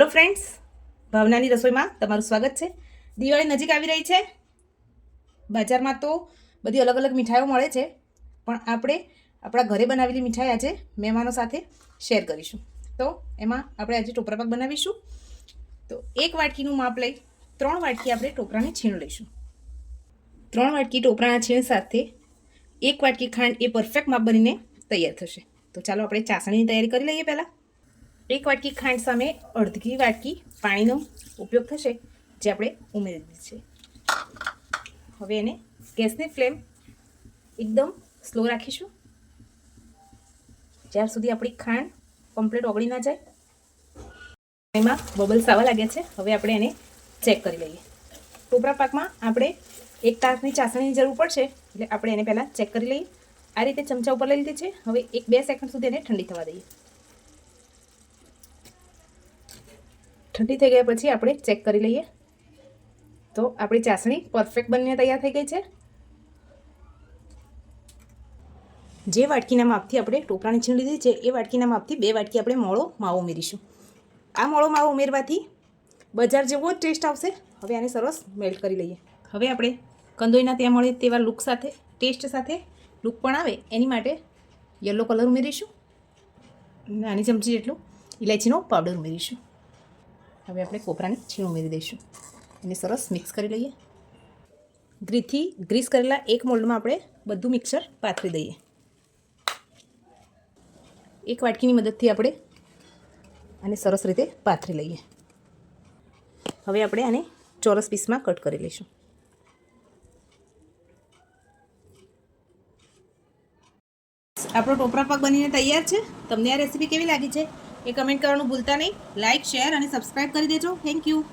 Hello friends ભાવનાની રસોઈમાં તમારું સ્વાગત છે. દિવાળી નજીક આવી રહી છે. બજારમાં તો બધી અલગ અલગ મીઠાઈઓ મળે છે, પણ આપણે આપણા ઘરે બનાવેલી મીઠાઈ આજે મહેમાનો સાથે શેર કરીશું. તો એમાં આપણે આજે ટોપરા પાક બનાવીશું. તો એક વાટકીનું માપ લઈ ત્રણ વાટકી આપણે ટોપરાને છીણ લઈશું. ત્રણ વાટકી ટોપરાના છીણ સાથે એક વાટકી ખાંડ એ પરફેક્ટ માપ બનીને તૈયાર થશે. તો ચાલો આપણે ચાસણીની તૈયારી કરી લઈએ પહેલાં. એક વાટકી ખાંડ સામે અડધી વાટકી પાણીનો ઉપયોગ થશે, જે આપણે ઉમેરી દીધી છે. હવે એને ગેસની ફ્લેમ એકદમ સ્લો રાખીશું. જ્યાર સુધી આપણી ખાંડ કમ્પ્લીટ ઓગળી ના જાય. એમાં બબલ્સ આવવા લાગ્યા છે. હવે આપણે એને ચેક કરી લઈએ. ટોપરા પાકમાં આપણે એક તાસની ચાસણીની જરૂર પડશે, એટલે આપણે એને પહેલાં ચેક કરી લઈએ. આ રીતે ચમચા ઉપર લઈ લીધી છે. હવે એક બે સેકન્ડ સુધી એને ઠંડી થવા દઈએ. ઠંડી થઈ ગયા પછી આપણે ચેક કરી લઈએ. તો આપણી ચાસણી પરફેક્ટ બનીને તૈયાર થઈ ગઈ છે. જે વાટકીના માપથી આપણે ટોપરાની છીણ લીધી છે, એ વાટકીના માપથી બે વાટકી આપણે મોળો માવો ઉમેરીશું. આ મોળો માવો ઉમેરવાથી બજાર જેવો જ ટેસ્ટ આવશે. હવે આને સરસ મેલ્ટ કરી લઈએ. હવે આપણે કંદોઈના ત્યાં મળે તેવા લુક સાથે ટેસ્ટ સાથે લુક પણ આવે, એની માટે યલો કલર ઉમેરીશું. નાની ચમચી જેટલું ઇલાયચીનો પાવડર ઉમેરીશું. હવે આપણે કોપરાને છીણ ઉમેરી દઈશું. એને સરસ મિક્સ કરી લઈએ. ગ્રીથી, ગ્રીસ કરેલા એક મોલ્ડમાં આપણે બધું મિક્સર પાથરી દઈએ. એક વાટકીની મદદથી આપણે આને સરસ રીતે પાથરી લઈએ. હવે આપણે આને ચોરસ પીસમાં કટ કરી લઈશું. આપણો ટોપરા પાક બનીને તૈયાર છે. તમને આ રેસીપી કેવી લાગી છે? એ કમેન્ટ કરવાનું ભૂલતા નહીં. લાઇક શેર અને સબસ્ક્રાઈબ કરી દેજો. Thank you